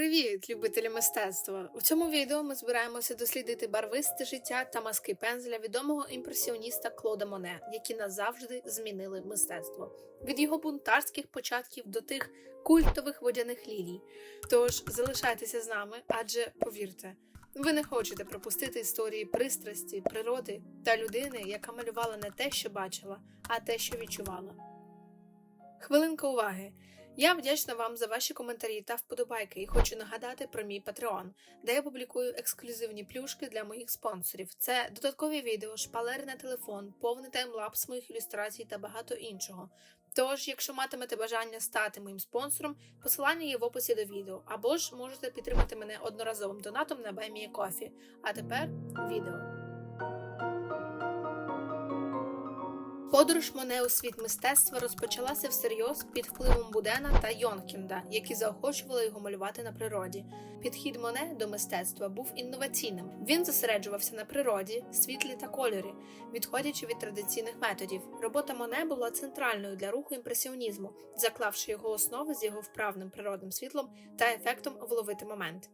Привіт, любителі мистецтва! У цьому відео ми збираємося дослідити барвисте життя та маски пензля відомого імпресіоніста Клода Моне, які назавжди змінили мистецтво від його бунтарських початків до тих культових водяних лілій. Тож залишайтеся з нами, адже повірте, ви не хочете пропустити історії пристрасті, природи та людини, яка малювала не те, що бачила, а те, що відчувала. Хвилинка уваги. Я вдячна вам за ваші коментарі та вподобайки і хочу нагадати про мій Patreon, де я публікую ексклюзивні плюшки для моїх спонсорів. Це додаткові відео, шпалери на телефон, повний таймлапс моїх ілюстрацій та багато іншого. Тож, якщо матимете бажання стати моїм спонсором, посилання є в описі до відео, або ж можете підтримати мене одноразовим донатом на BuyMeACoffee. А тепер відео. Подорож Моне у світ мистецтва розпочалася всерйоз під впливом Будена та Йонкінда, які заохочували його малювати на природі. Підхід Моне до мистецтва був інноваційним. Він зосереджувався на природі, світлі та кольорі, відходячи від традиційних методів. Робота Моне була центральною для руху імпресіонізму, заклавши його основи з його вправним природним світлом та ефектом вловити момент.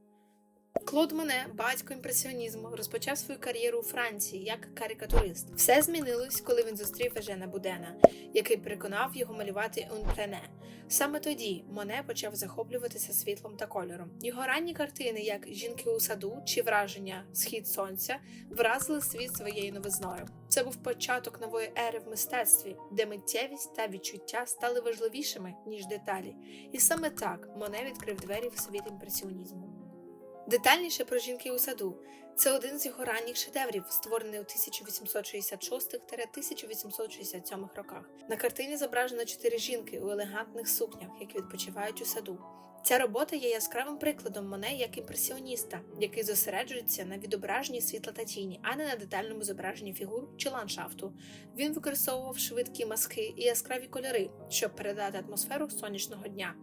Клод Моне, батько імпресіонізму, розпочав свою кар'єру у Франції як карикатурист. Все змінилось, коли він зустрів Ежена Будена, який переконав його малювати унпрене. Саме тоді Моне почав захоплюватися світлом та кольором. Його ранні картини, як Жінки у саду чи враження Схід сонця, вразили світ своєю новизною. Це був початок нової ери в мистецтві, де миттєвість та відчуття стали важливішими ніж деталі. І саме так Моне відкрив двері в світ імпресіонізму. Детальніше про жінки у саду. Це один з його ранніх шедеврів, створений у 1866-1867 роках. На картині зображено чотири жінки у елегантних сукнях, які відпочивають у саду. Ця робота є яскравим прикладом Моне як імпресіоніста, який зосереджується на відображенні світла та тіні, а не на детальному зображенні фігур чи ландшафту. Він використовував швидкі маски і яскраві кольори, щоб передати атмосферу сонячного дня.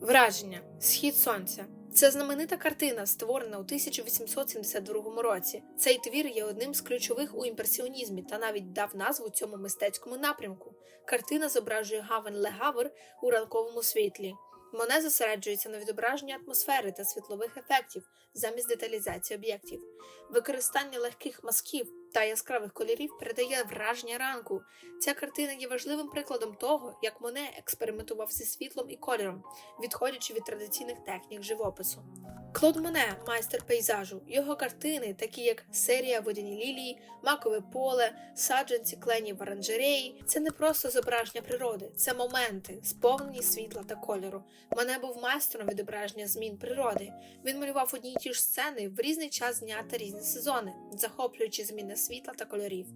Враження Схід сонця. Це знаменита картина, створена у 1872 році. Цей твір є одним з ключових у імперсіонізмі та навіть дав назву цьому мистецькому напрямку. Картина зображує гавань Легавр у ранковому світлі. Моне зосереджується на відображенні атмосфери та світлових ефектів замість деталізації об'єктів. Використання легких масків та яскравих кольорів передає враження ранку. Ця картина є важливим прикладом того, як Моне експериментував зі світлом і кольором, відходячи від традиційних технік живопису. Клод Моне, майстер пейзажу, його картини, такі як серія водяні лілії, макове поле, саджанці кленів в оранжереї, це не просто зображення природи, це моменти, сповнені світла та кольору. Моне був майстром відображення змін природи. Він малював одні й ті ж сцени в різний час дня та різні сезони, захоплюючи зміни світла та кольорів.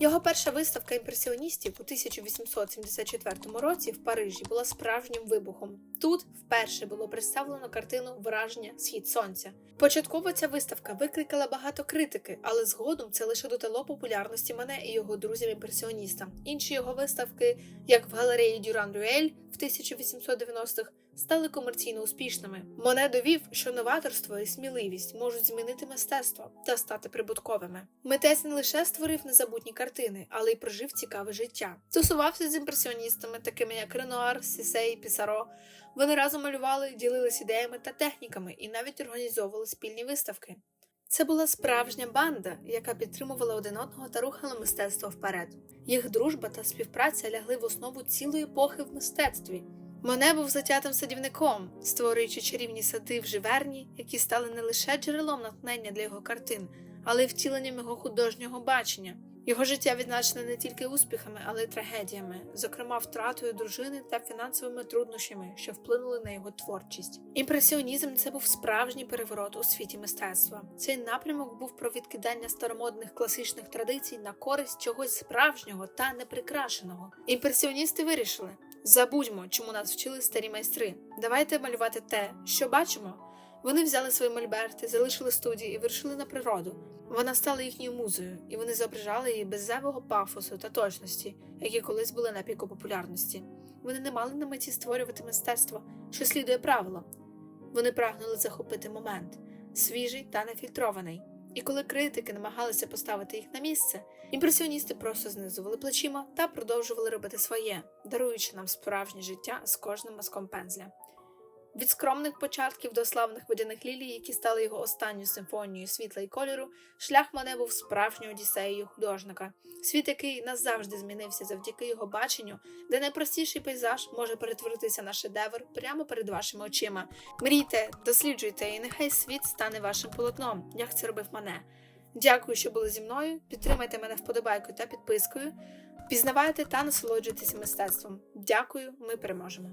Його перша виставка імпресіоністів у 1874 році в Парижі була справжнім вибухом. Тут вперше було представлено картину Враження Схід сонця. Початково ця виставка викликала багато критики, але згодом це лише додало популярності мене і його друзям-імпресіоністам. Інші його виставки, як в галереї Дюран Рюель в 1890-х, стали комерційно успішними. Моне довів, що новаторство і сміливість можуть змінити мистецтво та стати прибутковими. Митець не лише створив незабутні картини, але й прожив цікаве життя. Стосувався з імпресіоністами, такими як Ренуар, Сісей, Пісаро. Вони разом малювали, ділились ідеями та техніками і навіть організовували спільні виставки. Це була справжня банда, яка підтримувала один одного та рухала мистецтво вперед. Їх дружба та співпраця лягли в основу цілої епохи в мистецтві. Моне був затятим садівником, створюючи чарівні сади в живерні, які стали не лише джерелом натхнення для його картин, але й втіленням його художнього бачення. Його життя відзначене не тільки успіхами, але й трагедіями, зокрема втратою дружини та фінансовими труднощами, що вплинули на його творчість. Імпресіонізм це був справжній переворот у світі мистецтва. Цей напрямок був про відкидання старомодних класичних традицій на користь чогось справжнього та неприкрашеного. Імпресіоністи вирішили: забудьмо, чому нас вчили старі майстри. Давайте малювати те, що бачимо. Вони взяли свої мольберти, залишили студії і вирушили на природу. Вона стала їхньою музою, і вони зображали її без зайвого пафосу та точності, які колись були на піку популярності. Вони не мали на меті створювати мистецтво, що слідує правилам. Вони прагнули захопити момент, свіжий та нефільтрований. І коли критики намагалися поставити їх на місце, імпресіоністи просто знизували плечима та продовжували робити своє, даруючи нам справжнє життя з кожним мазком пензля. Від скромних початків до славних водяних лілій, які стали його останньою симфонією світла і кольору, шлях мене був справжньою одіссеєю художника. Світ, який назавжди змінився завдяки його баченню, де найпростіший пейзаж може перетворитися на шедевр прямо перед вашими очима. Мрійте, досліджуйте, і нехай світ стане вашим полотном, як це робив мене. Дякую, що були зі мною. Підтримайте мене вподобайкою та підпискою. Пізнавайте та насолоджуйтесь мистецтвом. Дякую, ми переможемо.